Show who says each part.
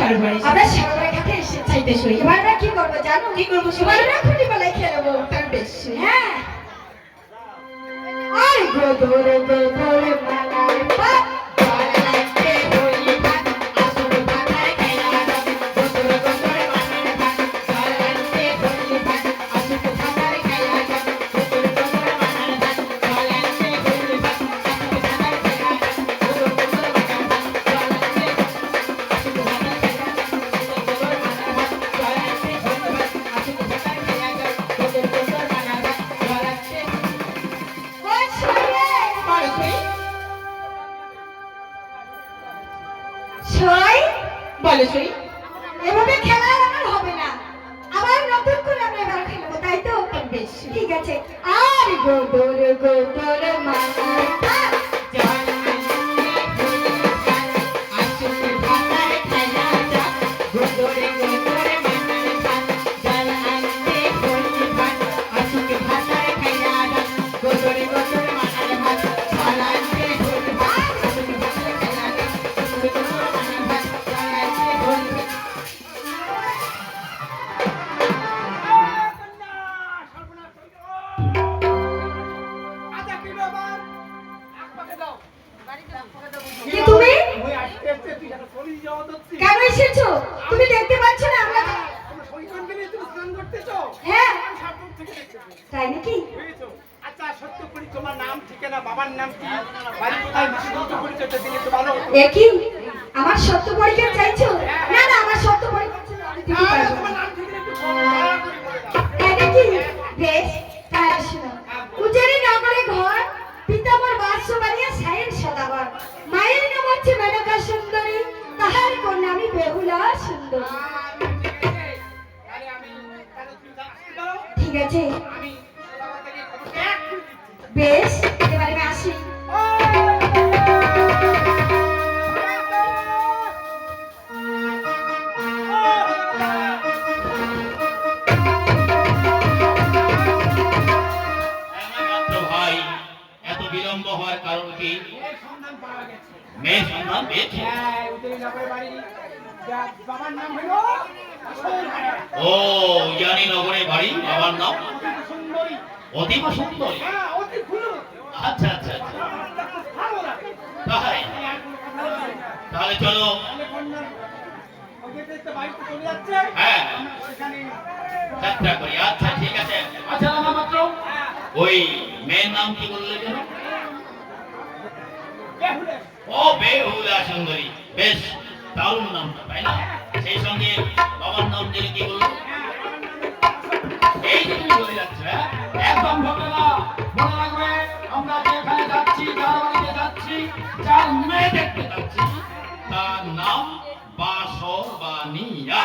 Speaker 1: আমরা সরোবরে ঘাটে এসেছি
Speaker 2: চাইতে শুই
Speaker 1: এবার আমরা কি করব জানো?
Speaker 2: কি করব
Speaker 1: সবাই? আমরা খুঁটি বেলায় খেলব
Speaker 2: তার বেশি।
Speaker 1: হ্যাঁ। আই গোদর গোদর
Speaker 2: বলো সেই।
Speaker 1: এভাবে খেলা আমার হবে না। আবার নতুন করে আমরা এবার খেলব তাই তো?
Speaker 2: বেশ।
Speaker 1: ঠিক আছে। আর গোদর গোদর মালার কি তুমি? কেন এসেছ? তুমি দেখতে পাচ্ছ না আমরা হ্যাঁ তাই নাকি?
Speaker 3: আচ্ছা সত্য করি তোমার নাম ঠিকানা বাবার নাম কি? বাড়ি কোথায়? সত্য পরিচয়টা দিলে তো ভালো হতো।
Speaker 1: আমার সত্য পরীক্ষা চাইছো না না আমার সত্য পরীক্ষা দিতে পারব না।
Speaker 3: নাম ঠিকানা একটু
Speaker 1: নাকি বেশ। ঠিক আছে। বেশ এবারে আমি আসি
Speaker 4: ভাই এত বিলম্ব হওয়ার কারণ কি
Speaker 3: সন্ধান পাওয়া গেছে।
Speaker 4: মেয়ে সন্ধান পেয়েছে
Speaker 3: হ্যাঁ, উদয়ী বাড়ি।
Speaker 4: ও জানি নগরে বাড়ি, বাবার নাম
Speaker 3: অতীব সুন্দরী।
Speaker 4: আচ্ছা আচ্ছা আচ্ছা। তাই। তাহলে চলো। হ্যাঁ। যাত্রা আচ্ছা ঠিক আছে আচ্ছা ওই মেয়ের নাম কি বললে যেন ও, বেহুলা বেশ দারুণ নামটা, তাই না? সেই সঙ্গে বাবার নাম দিলে কি
Speaker 3: নাম
Speaker 4: এই তুমি বলে হ্যাঁ? একদম ঘটনা মনে রাখবে, আমরা যেখানে যাচ্ছি যার বাড়িতে যাচ্ছি, যার মেয়ে দেখতে যাচ্ছি তার নাম বাসবানিয়া